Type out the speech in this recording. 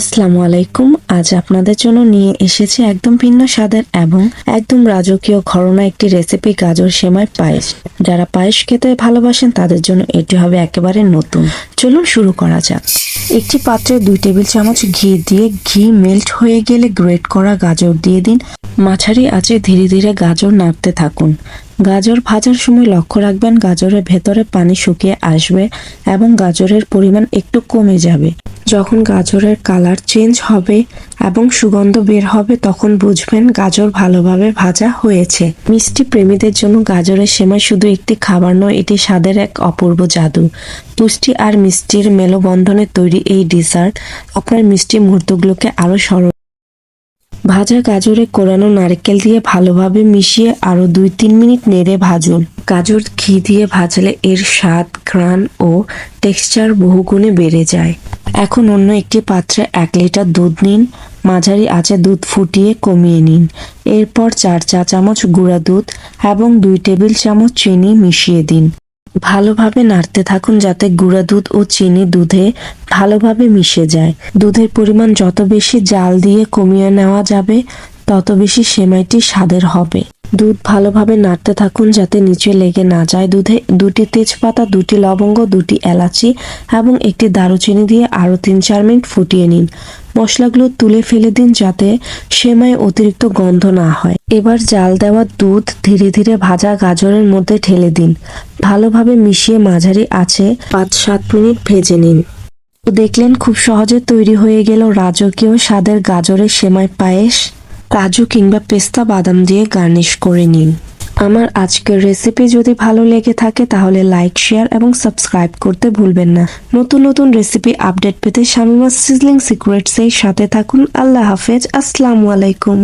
আসসালামু আলাইকুম। আজ আপনাদের জন্য নিয়ে এসেছি একদম ভিন্ন স্বাদের এবং একদম রাজকীয় ঘরোনা একটি রেসিপি গাজর সেমাই পায়েস। যারা পায়েস খেতে ভালোবাসেন, তাদের জন্য এটি হবে একেবারে নতুন। চলুন শুরু করা যাক। একটি পাত্রে দুই টেবিল চামচ ঘি দিয়ে ঘি মেল্ট হয়ে গেলে গ্রেট করা গাজর দিয়ে দিন। মাঝারি আছে ধীরে ধীরে গাজর নাড়তে থাকুন। গাজর ভাজার সময় লক্ষ্য রাখবেন, গাজরের ভেতরে পানি শুকিয়ে আসবে এবং গাজরের পরিমাণ একটু কমে যাবে। যখন গাজরের কালার চেঞ্জ হবে এবং সুগন্ধ বের হবে, তখন বুঝবেন গাজর ভালোভাবে ভাজা হয়েছে। মিষ্টি প্রেমীদের জন্য গাজরের সেমাই শুধু একটি খাবার নয়, এটি স্বাদের এক অপূর্ব জাদু। পুষ্টি আর মিষ্টির মেলবন্ধনে তৈরি এই ডিজার্ট আপনার মিষ্টি মুহূর্তগুলোকে আরও সরল ভাজা গাজরে কোরানো নারকেল দিয়ে ভালোভাবে মিশিয়ে আরও দুই তিন মিনিট নেড়ে ভাজুন। গাজর ঘি দিয়ে ভাজলে এর স্বাদ, ঘ্রাণ ও টেক্সচার বহুগুণে বেড়ে যায়। এখন অন্য একটি পাত্রে এক লিটার দুধ নিন, মাঝারি আঁচে দুধ ফুটিয়ে কমিয়ে নিন। এরপর চার চা চামচ গুঁড়া দুধ এবং দুই টেবিল চামচ চিনি মিশিয়ে দিন। ভালোভাবে নাড়তে থাকুন যাতে গুঁড়া দুধ ও চিনি দুধে ভালোভাবে মিশে যায়। দুধের পরিমাণ যত বেশি জাল দিয়ে কমিয়ে নেওয়া যাবে, তত বেশি সেমাইটি স্বাদের হবে। দুধ ভালোভাবে নাড়তে থাকুন যাতে নিচে লেগে না যায় দুধে। দুটি তেজপাতা, দুটি লবঙ্গ, দুটি এলাচি এবং একটি দারুচিনি দিয়ে আরও তিন চার মিনিট ফুটিয়ে নিন। মশলাগুলো তুলে ফেলে দিন যাতে সেমাই অতিরিক্ত গন্ধ না হয়। এবার জাল দেওয়া দুধ ধীরে ধীরে ভাজা গাজরের মধ্যে ঢেলে দিন। ভালোভাবে মিশিয়ে মাঝারি আছে পাঁচ সাত মিনিট ভেজে নিন। দেখলেন খুব সহজে তৈরি হয়ে গেল রাজকীয় স্বাদের গাজরের সেমাই পায়েস। কাজু কিংবা পেস্তা বাদাম দিয়ে গার্নিশ করে নিন। আমার আজকের রেসিপি যদি ভালো লেগে থাকে, তাহলে লাইক, শেয়ার এবং সাবস্ক্রাইব করতে ভুলবেন না। নতুন নতুন রেসিপি আপডেট পেতে শামিমা সিজলিং সিক্রেটস এর সাথে থাকুন। আল্লাহ হাফেজ। আসসালামু আলাইকুম।